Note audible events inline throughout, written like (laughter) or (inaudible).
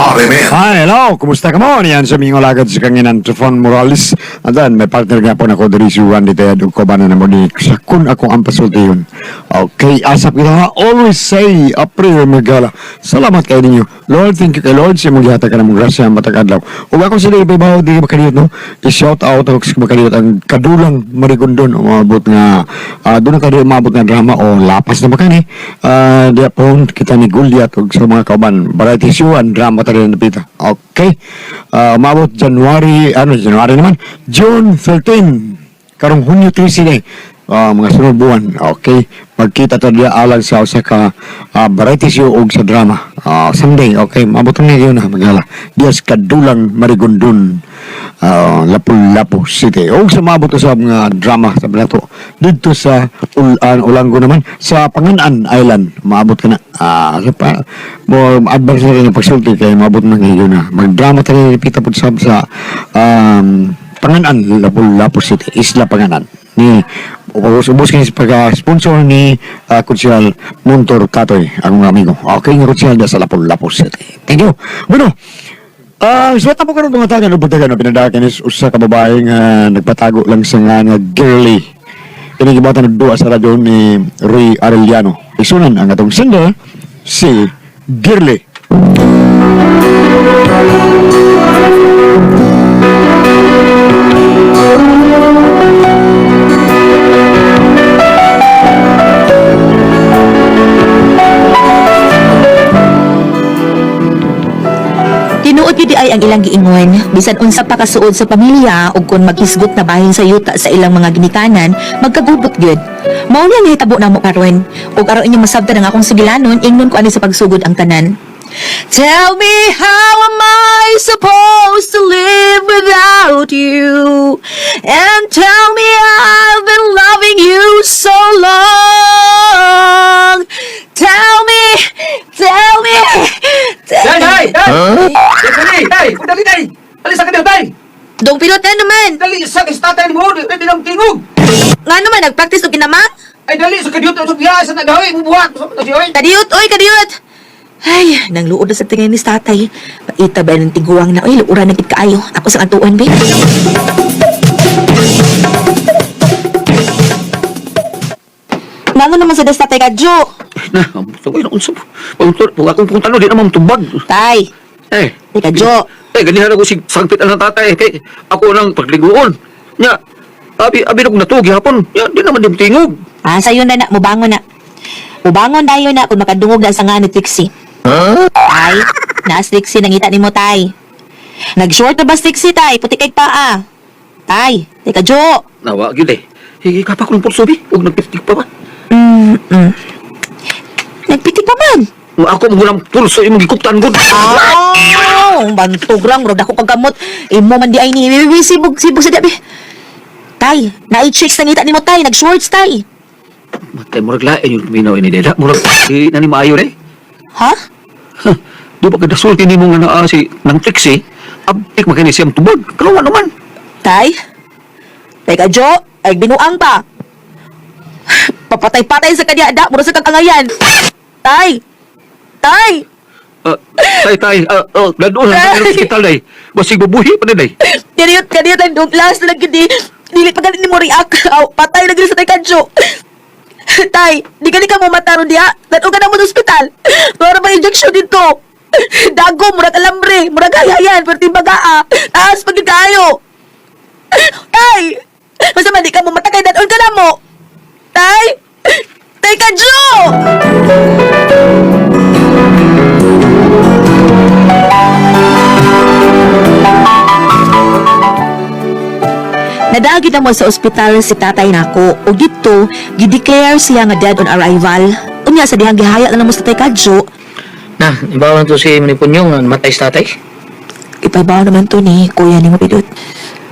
RMN. Hi, hello. Kumusta ka mo? Yan sa mga lagad sa kanginan Trifon Morales. And then, may partner nga po na ko dari si Juan Dite at ko ba na naman ni sa kun ako ang pasulti yun. Okay, asap kita nga. Always say, a prayer magala. Salamat kayo ninyo. Lord, thank you kay Lord. Siya magyata ka na mong grasya ang matag-adlaw. Huwag ako sila ibabaw, di makaliyot, no? I-shout out ako sa makaliyot ang kadulang marigondon. Umabot nga, ah, doon na kayo umabot nga drama o lapas na makani. Ah, di po, kita ni Gulyat sa mga kauban. Variety show ang drama tayo na napita. Okay. Ah, umabot January, ano, January naman, June 13. Karong Hunyo 13 eh. Ah, mga sunod buwan. Okay. Magkita tayo dia alang sa usa ka ah, variety show og sa drama. Ah, someday, okay. Na yun na magala. Dias kadulang marigondon. Ah, Lapu-Lapu City. O sa mabot sa mga drama sa Balato. Dito sa Ulan, Ulanggo naman sa Panganan Island. Maabot ka na. Ah, sa pa mo advance na rin ang pagsulti kay maabot na ngayon na. Magdrama tayo pita po sa um, Panganan Lapu-Lapu City. Isla Panganan ni ubos kayo sa pagka-sponsor ni uh, Kutsiyal Montor Katoy, ang mga amigo. Okay, nga Kutsiyal da sa City. Thank you. Bueno, Ah, uh, suwat po karon mga taga no pagtaga no pinadakan is usa ka babae nga nagpatago lang sa nga nga girly. Ini gibatan og duwa sa radyo ni Roy Arellano. Isunan ang atong singer si Girly. Gyud ay ang ilang giingon, bisan unsa pa kasuod sa pamilya ug kun maghisgot na bahin sa yuta sa ilang mga ginikanan, magkagubot gyud. Mao ni ang hitabo namo karon. Ug aron inyo masabtan ang akong sigilanon, ingnon ko ani sa pagsugod ang tanan. Tell me how am I supposed to live without you? And tell me I've been loving you so long. Tell me, tell me, tell Day, day, day! Dali, day! Kung dali, day! Dali sa kanil, day! Dong pilot na naman. Dali sa istatay mo, di lang tingog! Nga naman, nag-practice og kinama? Ay, dali sa kadiyot sa biya sa nagawi, bubuhat! Sa nagawi! Kadiyot, oy, kadiyot! Ay, nang luod na sa tingin ni tatay. Paita ba ng tiguang na, oy, luura na kaayo. Ako sa kantuan, be. Nango naman sa des tatay kadyo. Na, sabay na unsap. Pagpunta, pag akong puntano, di naman tubag. Tay, Eh, tay kadyo. eh, ganihan ako si sangpit ang tatay. Kay, ako nang pagliguon. Nya, abi, abi na kong natugi hapon. Ya, di naman din tingog. Ah, sayo na na, mubangon na. Mubangon dayo na kung makadungog na sa nga ni Trixie. Tay, naas Trixie, nangita ni mo, tay. Nag-short na ba si Trixie, tay? Puti kay paa. Tay, tay kadyo. Nawa, yun eh. Higi ka pa kung pulso, bi. Huwag nagpitik pa ba? Mm-mm. Nagpitik pa man. Ako mo ng pulso, imong gikuptan ko. Ah, bantog lang, rog ako kagamot. Imo man di ay ni sibog, sibog sa dabi. Tay, na-chicks nangita ni mo, tay. Nag-shorts, tay. Matay, murag lain yung minaw ini deda. Murag, si nani maayo eh. Ha? Di ba kada sulti ni mo nga naa si nang triksi, abtik makini siyang tubag. Kaluwa naman. Tay? Tay ka, Jo. Ay, binuang pa. Papatay-patay sa kanya, da. Mura sa kakangayan. Tay! Tay! Uh, tay, tay, uh, uh, ladoon lang sa hospital day. Basig babuhi pa na day. Kaniyot, kaniyot ang dong last na lang yun, di. Dili pa ganit ni mo react. Aw, patay na gila sa tay kadyo. Tay, di ka ni ka mo mataron diha. Dato ka na mo sa ospital. Para ba injection dito? Dago, murag alambre, murag hayayan, pero timbagaa. Taas pag kayo. Tay! Man di ka mo matakay, daton ka na mo. Nadagi na mo sa ospital si tatay nako o dito gideclare siya nga dead on arrival. Unya sa dihang gihaya na namo sa tatay kadyo. Na, ibawan to si Manipunyong nga matay sa tatay. Ipaybaw naman to ni kuya ni Mapidot.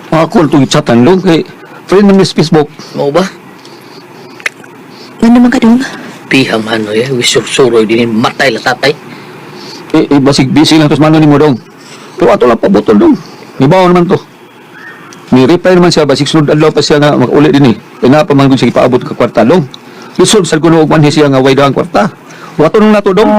Mga call to chatan lo kay friend Miss Facebook. Mo ba? Ano naman ka dong? Pihang mano ya, wisur-suroy din matay la tatay. Eh, eh basig busy lang tos mano ni mo dong. Pero ato lang pabutol dong. Ibaw naman to. Ni reply naman siya basig sunod adlaw pa siya nga makauli din eh. Kaya pa man siya ipaabot ka kwarta dong. Lisod sa kuno og manhi siya nga way daang kwarta. Wato nung nato dong.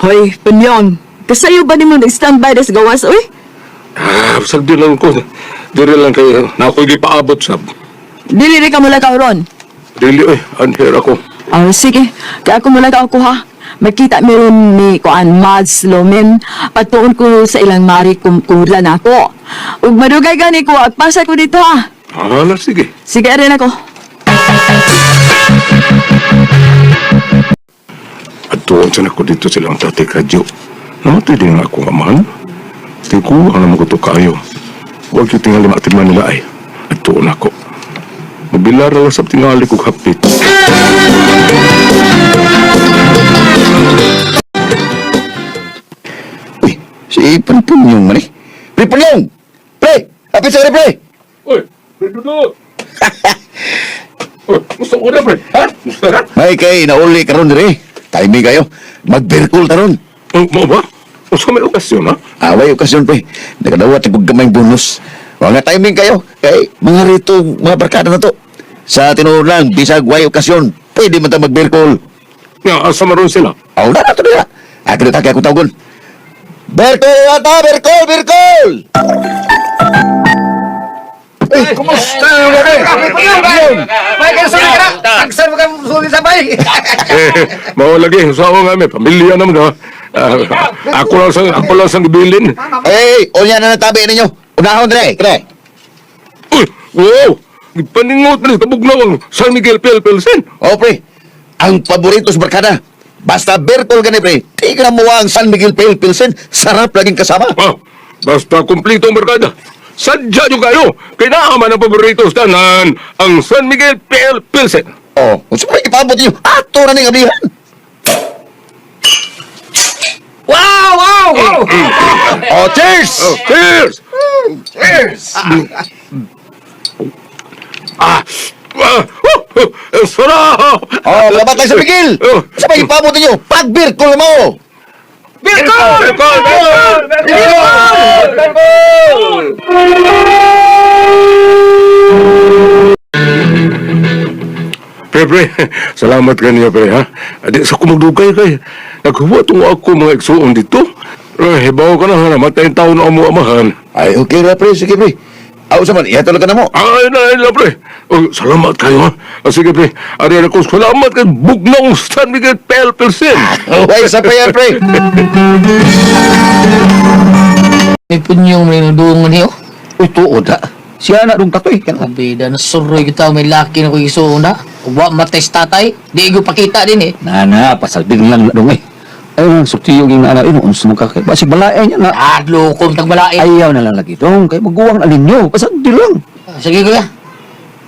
Hoy, Punyong, kasayo ba ni mo nag-standby na sa gawas, uy? Ah, sagdi lang ko. Diri lang kayo. Na ako'y gipaabot sab. Dili rin ka mula ka ron. Dili eh, anher ako. Oh, sige. Kaya ako mula ka ako ha. Makita meron ni Kuan Mads Lomin. Patuon ko sa ilang mari kum kumudla na ako. Ug madugay gani ko at pasa ko dito ha. Hala, sige. Sige rin ako. At tuon sa ako dito silang tatay kadyo. Namatay din nga akong amahan. Tiku, ang naman ko to kayo. Huwag yung tingali maatiman nila ay. At tuon ako. Mabilar lang sa tingali kong hapit. Si Panpunyong man eh. Pre, Punyong! Pre! Hapit sa pre! Uy, Redudot! Uy, gusto ko na, pre. Ha? Gusto na? May kay nauli karon dire. Timing kayo. Mag-birkul taron. Ang mo ba? O sa may okasyon, ha? Away okasyon pre. Nakadawat ang gamay bonus. Mga timing kayo. Kay mga rito, mga barkada na to. Sa tinuod lang, bisag way okasyon. Pwede man ta mag-birkul. Nga, asa maroon sila. Aw na na to nila. Ako na taki ako tawgon. Birkul ata! Birkul! Birkul! Eh, kumusta yung gabi? May kayo sa kira! Tagsan mo ka sulit sabay! eh, mao lagi sa ako nga may pamilya naman ha. Ah, ako lang sang ako lang sang bilin. Eh, unya na natabi ninyo. Unahon dire, kre. Uy, wow. Paningot man kabugnaw ang San Miguel Pelpelsen. O, pre. Ang paborito sa barkada. Basta Bertol gani, pre. Tingnan mo ang San Miguel Pale Pilsen. Sarap laging kasama. Ah, basta kumpleto ang barkada. Sadya nyo kayo. Kinaaman ang paborito sa tanan ang San Miguel Pelpelsen. O, kung sa may ipabot niyo, ato na ning abihan. Wow! Wow! Wow! (laughs) O, cheers! Oh, cheers! Cheers! Ah, ah, oh, oh, ang sarap! O, labat lang sa Miguel. Oh. Sa may ipabot niyo, pag Bertol mo. Birkol! Birkol! Birkol! Birkol! Pre, pre, salamat ka niya, pre, ha? Adi, sa kumagdugay kay. Naghuwa tungo ako mga igsuon dito. Eh, hibaw ka na, ha? Namatay ang tao na amo amahan. Ay, okay na, pre. Sige, pre. Aw, sa man, ihatol ka na mo. Ay, na, ay, na, pre. Oh, salamat kayo, ha? Ah, sige, pre. Ari, ako, salamat kay Bugnong San Miguel Pelpelsen. Okay, (laughs) sa pa yan, pre. May punyong may nadungan niyo. Uy, tuod ha. Siya na dong katoy. Kan Kabida na suroy kita may laki na ko isuon na. Uwa matay tatay. Di ko pakita din eh. Nana, pasagding lang na dong eh. Ay, suktiyo yung anak ino, unsa mo kakay. Basig balae niya na. Adlo kong tagbalait. Ayaw na lang lagi dong. Kay maguwang alin nyo. Pasagding lang. Sige kuya.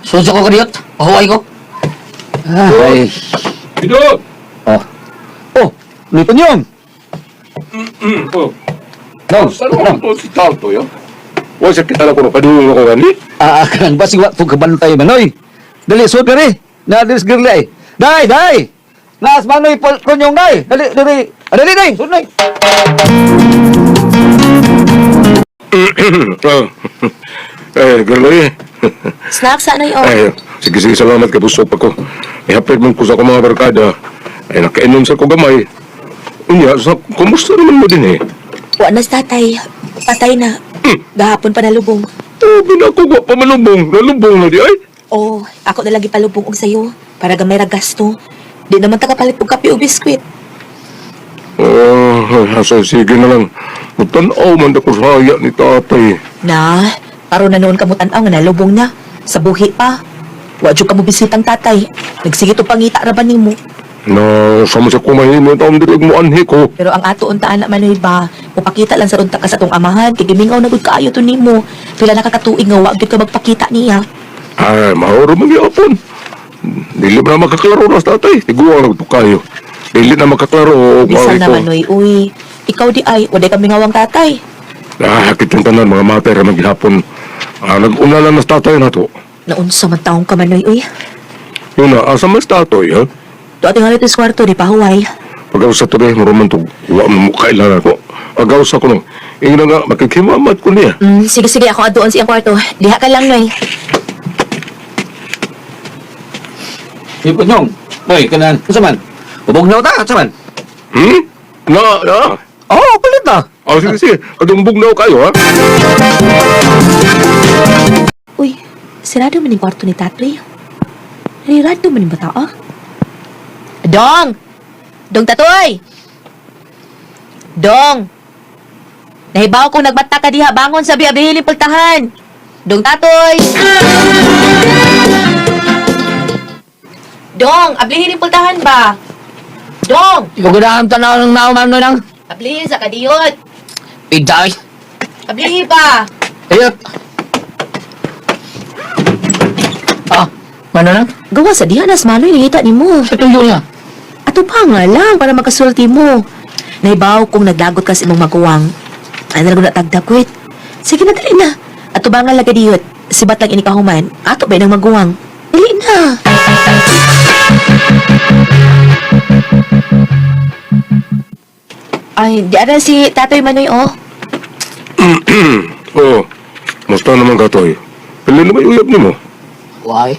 Sunsa ko kadiyot. Pahuway ko. Ay. Ito! Oh. Oh, lipon yun. Oh, Dong, saan ako si Talto, ya? Wala siya kita na ko na padulong ako gani. Ah, kanang basig wa pug kabantay manoy. Dali suot diri. Na diri girli ay. Dai, dai. Nas manoy pol konyong dai. Dali, dali. Ah, Dali, dai. Suot nay. Ah, (clears throat) eh, girl, eh. Snacks ano yun? Ay, sige, sige, salamat kay busog pa ko. Ihapit mo ko sa akong mga barkada. Ay, nakainom sa ko gamay. Unya, sa, kumusta naman mo din eh? Wa na tatay. Patay na. Gahapon pa nalubong. Oh, binako pa malubong. Nalubong na di ay. Oh, ako na lagi palubong og sayo. Para gamay ra gasto. Di naman tagapalit og kape o biskwit. Oh, asa sige na lang. Mutanaw man ako sa haya ni tatay. Na, paro na noon kamutan ang nalubong na. Sa buhi pa. Wa jud ka mo bisitang tatay. Nagsige to pangita ra ba nimo? Na, sama sa kumahimo taong dirig mo anhi ko. Pero ang ato untaan na manoy ba, mupakita lang sa runta ka sa tong amahan, kay gimingaw na gud kaayo to nimo. Pila nakakatuig nga wa gyud ka magpakita niya. Ay, mahoro magyapon. Dili ba na makaklaro na sa tatay? Tiguang na ito kayo. Dili na makaklaro. Bisan ito. na manoy, uy. Ikaw di ay, waday kami ngawang tatay. Ah, hakit yung tanan, mga mater na maghapon. Ah, nag-una lang na sa tatay na to. Naunsa man taong ka manoy, uy. Yun na, asa mas tatoy, ha? To ating halit is kwarto, di pa huway. Pagaw sa to rin, maruman to, wa mo kailan ako. Pagaw sa ko no, ingin na nga, makikimamat ko niya. Mm, sige, sige, ako adoon siyang kwarto. Diha ka lang, noy. Lipon yun. Hoy, kanan. Unsa man? Ubog na ta, unsa man? Hmm? Na, na. Oo, palit na. Oh, sige, sige. Kadumbog na ako kayo, ha? Uy, sirado man yung kwarto ni Tatoy. Narirado man yung bata, ah. Dong! Dong Tatoy! Dong! Nahibaw kong nagbata ka diha, bangon sa biya-bihili pultahan. Dong Tatoy! Dong, ablihin yung pultahan ba? Dong! Ikaw ganahan tanaw ng nauman no nang. Ablihin sa kadiyot. Piday. Ablihin pa. Ayot. Ah, mano nang? Gawa sa diha nas maloy nangita ni mo. Sa tuyo niya. Ato pa nga lang para makasulti mo. Naibaw kung naglagot ka sa imong maguwang. Ano na na tagdakwit. Sige na, dali na. Ato ba nga lagadiyot? Si Batang inikahuman. Ato ba ng maguwang? Dali na. Ay, di ara si Tatoy Manoy, oh. (clears throat) Oh, musta naman ka, Toy? Pili na may uyab ni mo. Why?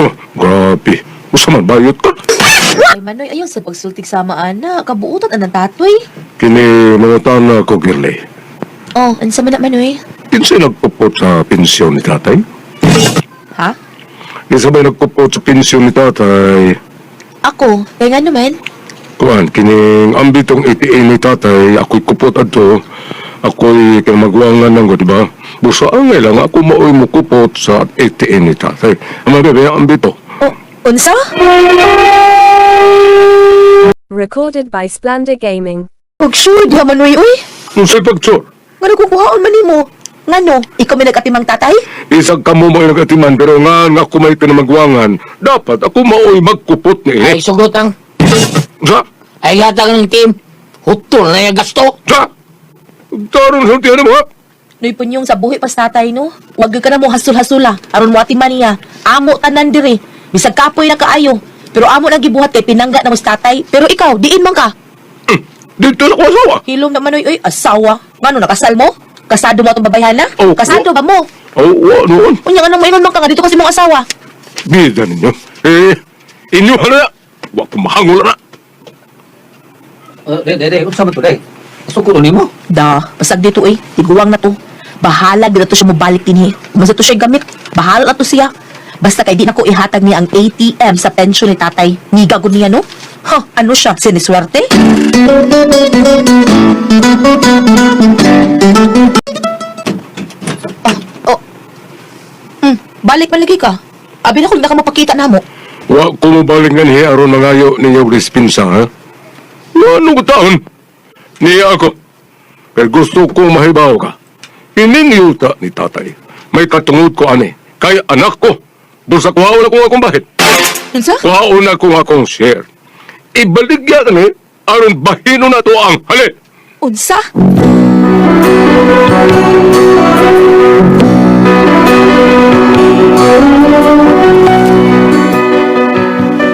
Oh, grabe. Usa man, bayot ka. Ay, Manoy, ayun sa pagsultik sa maana. Kabuutot ang Tatoy. Kini mga na ko, Girley. Oh, ano sa manak, Manoy? Kinsay nagpupot sa pensyon ni tatay? Ha? Kinsa ba nagpupot sa pensyon ni tatay? Ako? Kaya nga naman. Kuan, kining ambitong ATA ni tatay, ako'y kupot adto. Ako'y kinamagwangan ng di ba? Busa ang lang ako maoy mo kupot sa ATA ni tatay. Ang mga bebe, ang ambito. Oh, unsa? Recorded by Splendor Gaming. Huwag sure, di Manoy, uy. Kung sa'y pagtsor, Nga nagkukuhaon man mo. Nga no, ikaw may nag-atimang tatay? isang kamo mo yung nagatiman, pero nga nga ako may pinamagwangan, dapat ako maoy magkupot ni Ay, eh. sugot ang. Sa? Ay, hatag ng team. Hutol na yung gasto. Sa? Tarong sa tiyan mo, ha? Noy punyong sa buhi pas tatay no. Huwag ka na mo hasul-hasula. Aron mo atiman niya. Amo tanan diri. Bisag kapoy na kaayo. Pero amo na gibuhat kay pinangga na mo sa tatay. Pero ikaw, diin man ka. Dito na ko asawa. Hilom naman oy, oy, asawa. Ngano nakasal mo? Kasado mo atong babayhan na? Oh, Kasado oh. ba mo? Oh, wa, noon. Unya nga nang maingon man ka nga dito kasi mong asawa. Bida ninyo. Eh, inyo hala. Wa ko mahangol na. Uh, de, de, de, unsa man to, de? Asuko ni mo. Da, pasag dito eh. Tiguwang na to. Bahala dito to siya mobalik din eh. Masa to siya gamit. Bahala na to siya. Basta kay di na ko ihatag niya ang ATM sa pension ni tatay. Niga ko niya no? Ha, ano siya? Siniswerte? Ah, oh. Hmm, balik man lagi ka. Abi na kung naka mapakita na mo. Wa ko mabaling nga niya aron mangayo ninyo dispinsa, ha? Ano ko taon? Niya ako. Pero gusto ko mahibaw ka. Ininiyuta ni tatay. May katungod ko ani. Kaya anak ko. Doon sa kuhaon ako akong bahit. Unsa? Kuhaon ako akong share. Ibaligya ka ni aron bahino na to ang hali. Unsa?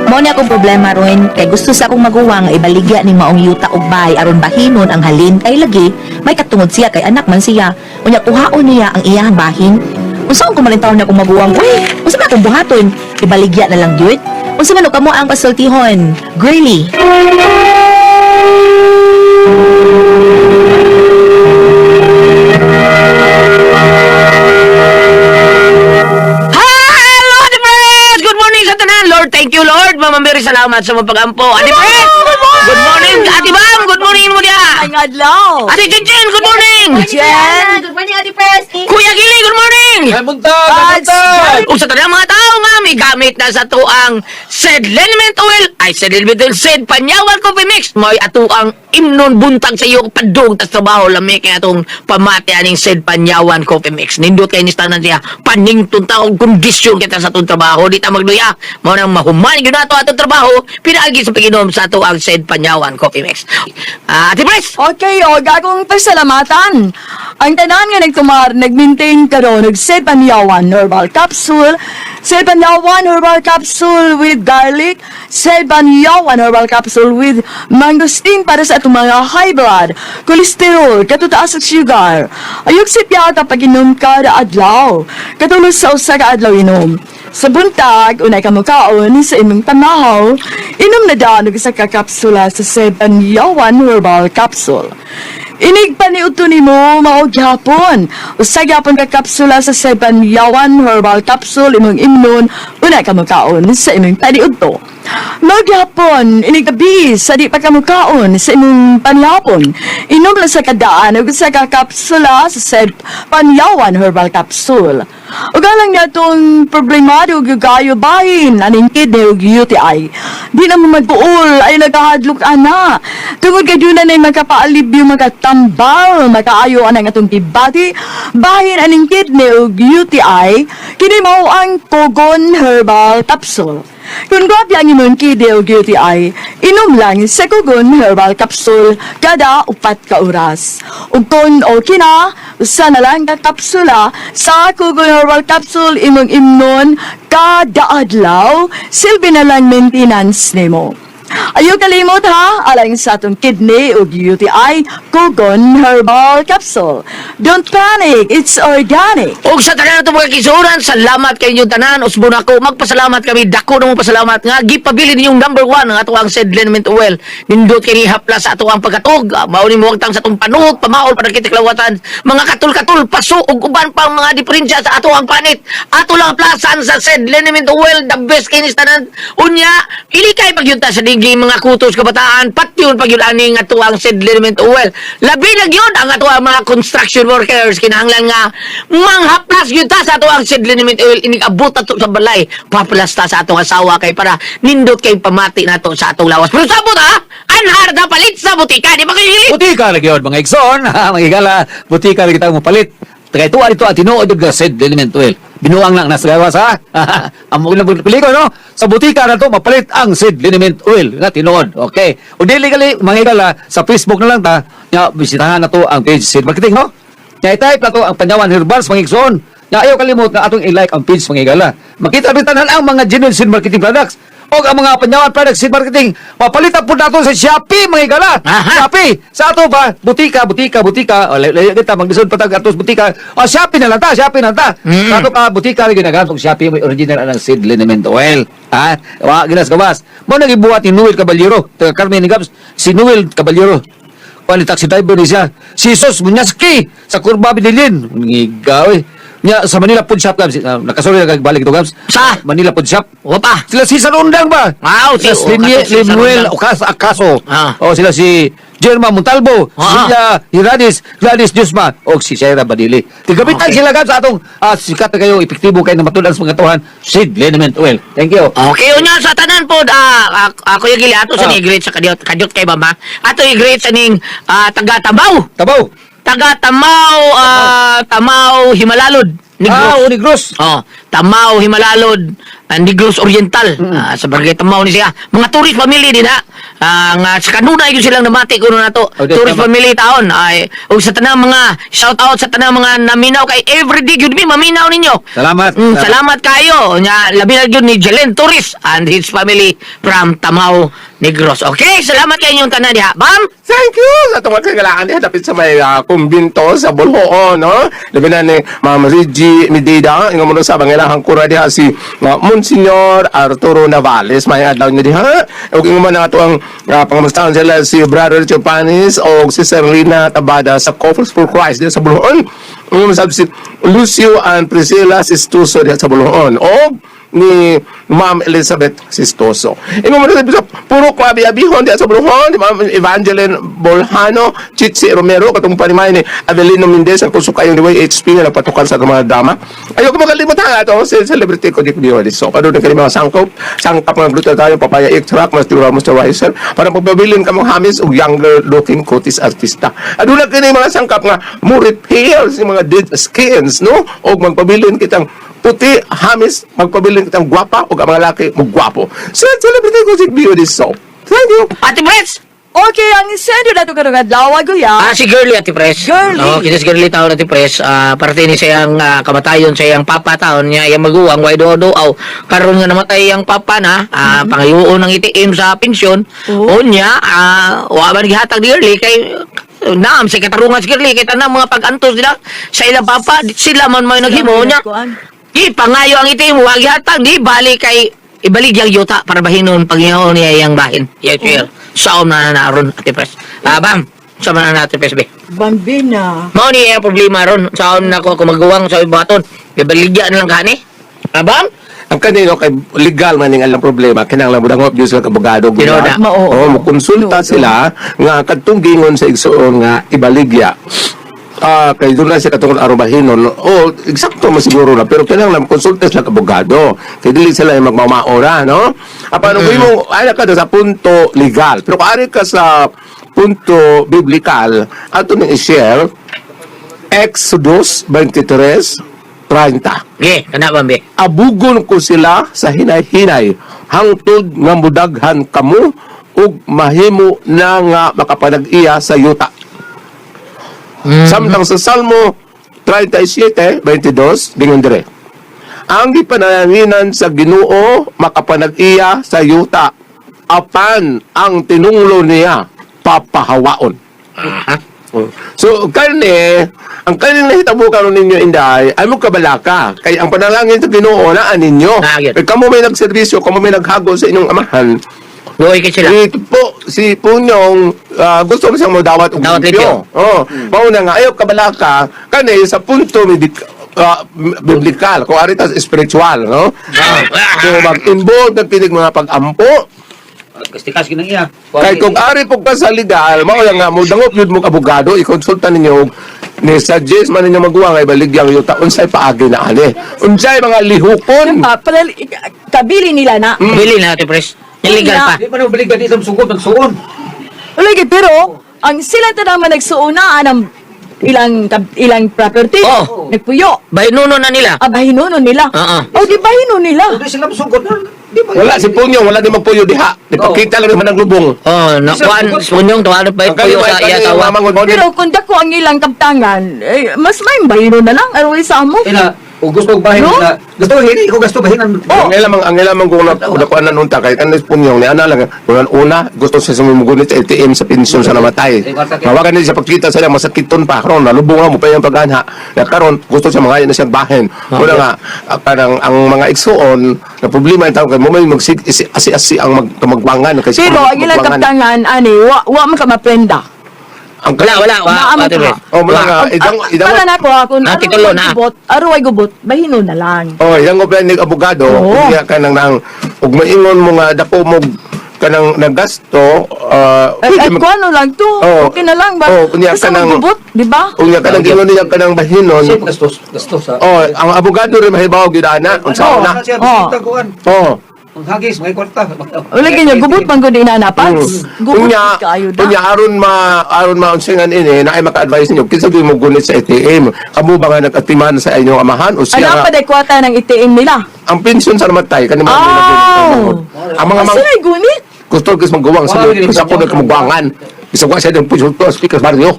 Mo ni akong problema ron kay gusto sa akong maguwang ibaligya ning maong yuta og bay aron bahinon ang halin. Kay lagi may katungod siya kay anak man siya. Unya kuhaon niya ang iyang bahin. Unsa ang kumalintaw na akong maguwang? Uy unsa man akong buhaton? Ibaligya na lang gyud unsa man kamo ang pasultihon? Girly. Thank you, Lord. Mama Mary, salamat sa mga pag-ampo. Ate Fred! Good morning! Ate Bam! Good morning mo dia! Ay, adlaw! Ate Jinjin! Good morning! Jen! Good morning, Ate Pres! Kuya Gili! Good morning! Ay, muntag! Ay, muntag! Kung sa tanang mga tao nga, may gamit na sa tuang said liniment oil, ay said liniment oil, said panyawan coffee mix, may atuang imnon buntag sa iyong padung tas trabaho lami kaya atong pamati aning said panyawan coffee mix. Nindot kay nistanan siya, paning tunta og kondisyon kita sa atong trabaho, di ta magluya, mao nang mahuman gyud nato atong trabaho, pinaagi sa paginom sa atuang said panyawan coffee mix. Ah, Ate Pres! Okay, o, gagawang pasalamatan. Ang tanan nga nagtumar, nag-maintain nag-set panyawan herbal capsule, set panyawan herbal capsule with garlic, set panyawan herbal capsule with mangosteen para sa atong mga high blood, cholesterol, katutaas at sugar. Ayok si piyata pag inom ka adlaw. Katulog sa usa adlaw inom. Sa buntag, unay ka mukaon sa imong tanaw, inom na daan og sa kakapsula sa Seban Yawan Herbal Capsule. Inig pa ni uto ni mo maog gyapon. Usa gyapon ka kapsula sa Seban Yawan Herbal Capsule imong imnon unay ka mukaon sa imong taniudto. Magyapon, inig gabi sa di pa ka mukaon sa imong panlapon. Inom lang sa kadaan ug sa ka kapsula sa Seban Yawan Herbal Capsule. Ug alang nga itong problemado ug gayo bahin aning kidney ug UTI. Di na mo magbuol ay nagahadlok ana. Tungod kay duna na makapaalibyo makatambal makaayo anang atong tibati bahin aning kidney ug UTI kini mao ang Pogon Herbal Capsule. Kung grabe ang imong kidney ug UTI, inom lang sa Pogon Herbal Capsule kada upat ka oras. Ug kung okay na, usa na lang ka kapsula sa Pogon Herbal Capsule imong imnon kada adlaw, silbi na lang maintenance nimo. Ayaw kalimot ha, alang sa atong kidney ug UTI, Kugon Herbal Capsule. Don't panic, it's organic. Og sa tanan ito kisuran, salamat kay inyong tanan. Usbon ako, magpasalamat kami. Dako na mo pasalamat nga. Gipabili ninyong number one ang ato ang said liniment oil. Nindot kini hapla sa ato ang pagkatog. Ah, Mao ni muwagtang sa atong panut, pamaol para kitiklawatan. Mga katul-katul, paso, ug uban pang mga diferensya sa ato ang panit. Ato lang plasan sa said liniment oil, the best kinis tanan. Unya, ilikay pagyunta sa digi mga kutos kabataan, patyon pagyud aning ato ang oil. Labi na gyud ang ato ang mga construction workers. Kinahanglan nga manghaplas gyud ta sa ato ang said liniment oil inig abot ato sa balay. Paplas ta sa atong asawa kay para nindot kay pamati nato sa atong lawas. Pero sabot ha? Anhar na palit sa butika di ba kayo Butika na gyud mga igsoon, (laughs) mga butika na kita mo palit. Tagay tuwa dito at tinuod og said element oil. Binuang lang nasa gawas (laughs) ha. Amo lang peliko no. Sa butika na to mapalit ang seed liniment oil nga tinuod. Okay. O dili gali mga igala sa Facebook na lang ta. Nya bisitahan na to ang page seed marketing no. Nya i-type na to ang Panyawan Herbals mga igsoon. Nya ayaw kalimot nga atong i-like ang page mga igala. Makita bitanan ang mga genuine seed marketing products o ang mga panyawan products seed marketing mapalitan po nato sa Shopee mga igala Aha. Shopee sa ato ba butika butika butika o layo kita magdisod patag atos butika o Shopee na lang ta Shopee na ta Mm. sa ato ka butika ginagamit og Shopee may original anang seed liniment oil ha wa ginas gawas mo nang ibuhat ni Noel Caballero taga Carmen ni Gabs si Noel Caballero Kuan ni taxi driver ni siya. Si Jesus Munyaski sa Kurba Binilin. Ngigaw eh. Nya sa Manila Food Shop Gabs. Uh, nakasuri na balik ito Gabs. Sa? Manila Food Shop. Opa. Sila si Sarundang ba? Wow, si- oh, si Limuel. Ocas Acaso. Ah. O sila si Jerma Montalvo, Ah. sila Hiradis, Gladys Diosma, o si Shaira Badili. Tigabitan Okay. sila Gabs atong ah, sikat na kayo, epektibo kayo na matulan sa mga tuhan. Sid Liniment Oil. Thank you. Okay, unya sa tanan po, ah, ak- ako yung gili ato sa Ah. ni great sa kadyot, kadyot kay Bamba. Ato yung great sa ning ah, taga Tabaw. Tabaw. Taga Tamaw, ah, Tamaw, Himalalod. Negros. Ah, Unigros. Oh, Tamaw, Himalalod, uh, Negros Oriental. Ah, sa barangay Tamaw ni siya. Mga tourist family din ha. Ah, nga sa kanuna yun silang namati kuno na to. Oh, di, tourist tama. family taon. Ay, ug sa tanang mga shout out sa tanang mga naminaw kay everyday mi maminaw ninyo. Salamat. Mm, salamat kayo. Nya labi na gyud ni Jelen Torres and his family from Tamaw, Negros. Okay, salamat kay inyong tanan diha. Bam. Thank you sa itong kagalaan niya dapit sa may uh, kumbinto sa Bulhoon, no? Labi na ni Ma'am Reggie Medida, yung mo sa bangilahang kura diha si uh, Monsignor Arturo Navales, may adlaw niya diha. O yung mo na ito ang uh, pangamustahan sila si Brother Chupanis o si Serlina Tabada sa Coffers for Christ diha sa Bulhoon. Yung mo sabi si Lucio and Priscilla Sistuso diha sa Bulhoon. O ni Ma'am Elizabeth Sistoso. Ino mo sa puro ko abi-abihon di sa Bruhon, di Ma'am Evangeline Bolhano, Chitsi Romero, katong panimay ni Avelino Mendez, ang kuso kayo ni HP na nagpatukan sa mga dama. Ayaw ko makalimot ha, ito, si celebrity ko dik diyo. So, kado na kayo mga sangkop, sangkap mga gluto tayo, papaya extract, mas tura moisturizer, para pagpabilin ka mong hamis o younger looking cuties artista. Aduna kayo mga sangkap nga, mo repairs yung mga dead skins, no? O magpabilin kitang puti, hamis, magpabilin kitang gwapa o ang mga laki mo gwapo. So, celebrity ko si Bio this soap. Thank you. Ate Pres. Okay, ang sendo na ito karong adlaw, guya. Ah, si Girly Ate Pres. Girly. Oh, kita si Girly taon Ate Pres. Ah, parte ni sayang ah, kamatayon sa iyang papa taon niya iyang maguwang way do do aw. Karon nga namatay iyang papa na, ah, pangayuon ng itiim sa pensyon. Oh. O niya, ah, wa man gihatag ni Girly kay Naam, sa katarungan si Girly, kay tanang mga pag-antos nila sa ilang papa, di- sila man may naghimo niya. Ipangayo ang itim, huwag yatang di balik kay ibalik yung yuta para bahinon Panginoon niya yung bahin. Yes, sir. Saom na naroon, Ate Pres. Ah, bam. Sama na natin, Pres, be. Bambina. Mao ni ang problema ron. Saom na ko kumagawang sa ibaton. Ibaligya na lang kani. Ah, bam. ang kanino kay legal man ning alang problema kinahanglan mo dangop gyud sila ka abogado Tinoda. Mao. oh sila nga kadtong gingon sa igsuon nga ibaligya ah kay doon na siya katungkol arubahinon oh eksakto mo siguro na pero kinahanglan konsulta sila ka abogado kay dili sila yung magmamaora no apa mm. mo ana ka sa punto legal pero kung ari ka sa punto biblikal ato ning i-share Exodus 23 30 Ge, kana bam, be. abugon ko sila sa hinay-hinay hangtod nga mudaghan kamo ug mahimo na nga makapanag-iya sa yuta. Samtang sa Salmo 37, 22, gingon dire. Ang gipananginan sa Ginoo makapanag-iya sa yuta apan ang tinunglo niya papahawaon. So, kani, ang kani nahitabo karon ninyo inday, ay mo kabalaka. Kay ang panalangin sa Ginoo na ninyo. Ah, kamo may nagserbisyo, kamo may naghago sa inyong amahan. Buhay kay sila. Si po, si Punyong ah, gusto mo siyang modawat og Dawat limpyo. Oh, mauna nga ayo kabalaka kani sa punto medik ah, biblikal, kung ari tas spiritual, no? So mag-involve ng pinig mga pag-ampo, Kastikas kinang iya. Kay kung ari po ka sa legal, mao lang nga mo dangop yun mo abogado, i-consulta ninyo og ni suggest man ninyo magawa nga ibaligyang yuta unsay paagi na ani. Unsay mga lihukon. Ah, palal, kabili nila na. Bili na, Ate Pres. Illegal pa. Di pa na balik dito sa sugod, magsuon. Ulagi, pero, ang sila ta naman nagsuunaan ng ilang ilang property. Oh. Nagpuyo. Bahinuno na nila. Abahinuno nila. Oo. Oh, di bahinuno nila. Di sila masugod na. Di ba? Wala si Punyong, wala di magpuyo diha. Di pakita lang naman ang lubong. Oh, nakuan, sunyong, tuwanap ba Ang yung puyo sa iya tawa? Pero kung dako ang ilang kaptangan, eh, mas may bahino na lang. Aroy sa mo. Ina, kung gusto ko bahin No? na, gusto ko hini, kung gusto bahin ang... Ang ilamang ang ilamang kung nak nakuan na nunta kay kanis punyong ni ana lang una una gusto siya sumugunit sa ATM sa pensyon sa namatay. Mawagan niya siya pagkita sa masakiton pa karon nalubong na mo pa yung pagana. Na karon gusto siya mangaya na siyang bahin. Una nga ah, kanang ang mga igsuon na problema itaw kay mo may magsig asi-asi ang mag magbangan kasi Pero ang ilang kaptangan, ani, wa, wa man ka maprenda. Ang Wala, wala, wala, Naamot Ate ka. Oh, wala nga idang idang Para na ko, Ah, aroy titulo na. gubot, aroy gubot, bahino na lang. Oh, yang go ni abogado, Oo. kanya kanang nang ug maingon mo nga dako mo kanang nagasto uh, Ay, ay, mag- kung ano lang to. Oo. Okay na lang ba? Oo, kunya Basta ka nang- magbubot, di ba? Kung niya kanang gingon niya kanang bahinon. Kasi gastos, gastos ha. Oh, ang abogado rin mahibaw gyud ana unsa Oo. na. Siya, Oh. Oh. Ang hagis, may kwarta. Wala ganyan, gubot man ko din nanapan. Gubot Kunya, kayo da. kunya aron ma aron maunsingan ini na ay maka-advise ninyo kinsa gyud mo gunit sa ATM. Kamo ba nga nagatiman sa inyong amahan o Ano siya pa nga day kwata ng ITM nila? ang pensyon sa namatay kanimo Oh. Ang mga Ang mga sila gunit. gusto ko magawang sa sa ko nagkamugwangan. Isa ko siya ng puso to speakers barrio.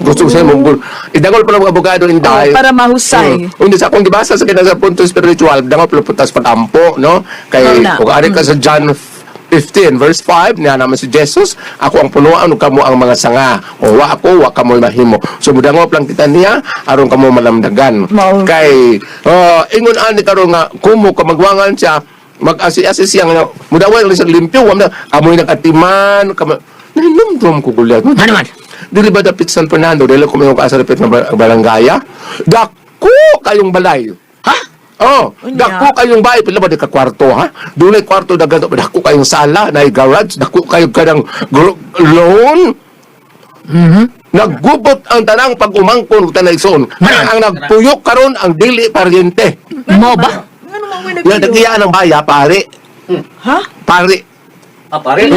Gusto siya mong idangol pa ng abogado inday. Oh, para mahusay. Mm. Sa akong gibasa sa kinasa punto spiritual, dangol pa putas pag-ampo, no? Kay na. kung ari ka sa John 15 verse 5 niya naman si Jesus ako ang punuan ug kamo ang mga sanga o wa ako wa kamo mahimo so mudangop lang kita niya aron kamo malamdagan kay uh, ingon ani karon nga kumo ka magwangan siya mag-asi-asi siya nga mudaway lang siya limpyo wa man amoy nagatiman kamo nahilumdum ko gulyat Ano man? dili ba dapit San Fernando dili ko may asa dapit na ba- barangaya dako kayong balay Ha? Oh, Unya. dako kayong bahay pila ba di ka kwarto ha? Dunay kwarto dagat dako kayong sala, nay garage, dako kayo kadang loan. Mhm. Naggubot ang tanang pag-umangkon ug tanay son. Manan. Ang nagtuyok karon ang dili pariente. Mo ba? Ano man may Yan nagiya ng baya pare. Ha? Pare. Ah, pare. Mm.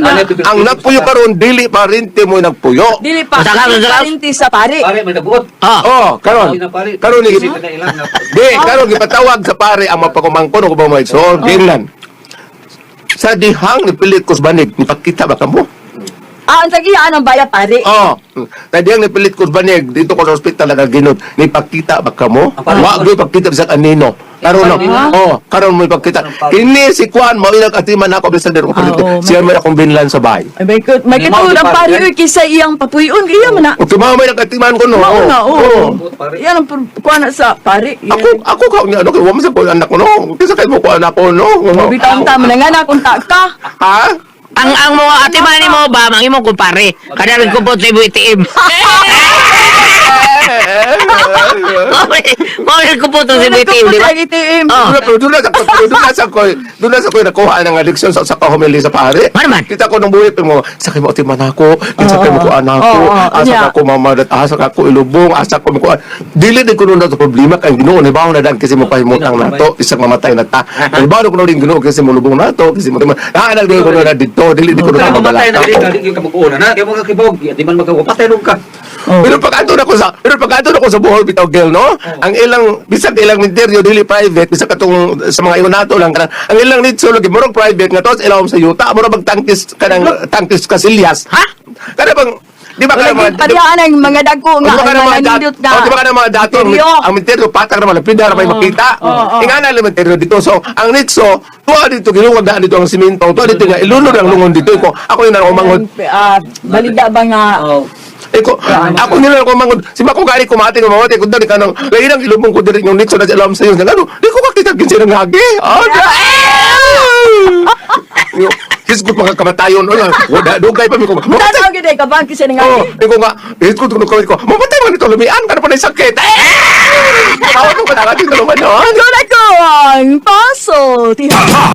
Ano, Ang nagpuyo karon dili pariente mo nagpuyo. Dili pa. Dili masakal. parinti sa pare. Pare, may nabuot. Ah. Oh, karon. Karon ni. Di, karon gipatawag sa pare ang mapagumangkon ug mo so Finland. Sa dihang ni Pilit Banig, nipakita ba kamo? Ah, ang tagihan ang baya pare. Oh, tadi ang nipilit ko banig dito ko sa ospital na ginod. Ni pagkita ba ka mo? Wa gyud pagkita sa kanino. Karon no. Oh, karon mo pagkita. Kini si Kwan mo ilang atiman ako bisan dito ko Ah, dito. oo, Siya may akong binlan sa bahay. Ay, may, kut- may katulad ang pare uy, kisa iyang papuyon. Iya man na. O tumama may nagatiman ko no. Na, Oh, oo. oh. Yan ang na sa pare. Ako ako ka ni ano kay wa man sa ko anak ko no. Kisa kay mo ko anak ko no. Bitaw ang tama na nga na kung ta ka. Ha? Ang ang mga atiman ni mo ba, mang imong kumpare. Kada rin kupot sa ibu itim. (laughs) (laughs) Mo rin kupot sa ibu itim, di ba? Itim. Oh. Doon pero doon na sa ko, pero doon na sa ko, doon na sa ko nakuha ng addiction sa sa kahumili sa pare. Ano man? Kita ko nung buhay mo, sakay mo timan ako, kinsa kay mo ko anak ko, Oo, oo, asa yeah. ka ko mama, asa ka ko ilubong, asa ko ko. Dili din ko nun na to problema kay Ginoo ni bawo na dan kasi mo pahimutang nato, isang mamatay na ta. Kay bawo ko din Ginoo kasi mo lubong nato, kasi mo timan. Ah, nag ko na dito, dili di ko na Mamatay na dili ka, di ka mag-uuna na. Kaya mga kibog, di man magkapatay nung ka. Pero pagkanto na ko sa pero pagkanto na ko sa Bohol bitaw girl no. Ang ilang bisag ilang ministeryo dili private bisag katong sa mga iwan nato lang kanang ang ilang nitso lagi murag private nga tos ilawom sa yuta murag magtangkis kanang tangkis kasilyas. Ha? Kada bang di ba kada Wala mga parihaan ang mga dagko nga. di ba ka ang na mga nindot nga. o, di ba ka na mga dati, ang, ministeryo, patang na malapit na may makita. Inga na lang ministeryo dito. So, ang nitso, tuwa dito, ginuwag na dito ang simento, tuwa dito nga, ilunod ang lungon dito. Ko, ako yung narumangod. Ah, balida ba nga Eh ko, ako nila ko mangod. Si Mako gari kumati ko mamati ko dali kanang lain ang ilubong ko diri yung nitso na alam sa iyo. Ano? Di ko makita kin sila ngagi. Oh, Yo, Kisgot mga kamatayon. Wala, wala, dugay pa mi ko. Tanaw gid ka ba kasi nga. Oh, di ko nga, kisgot ko ko ko. Mamatay man ito lumian ka na pa na sakit. Eh! Tawag ko pa na ating dalawa no. Doon ako ang. Tiha.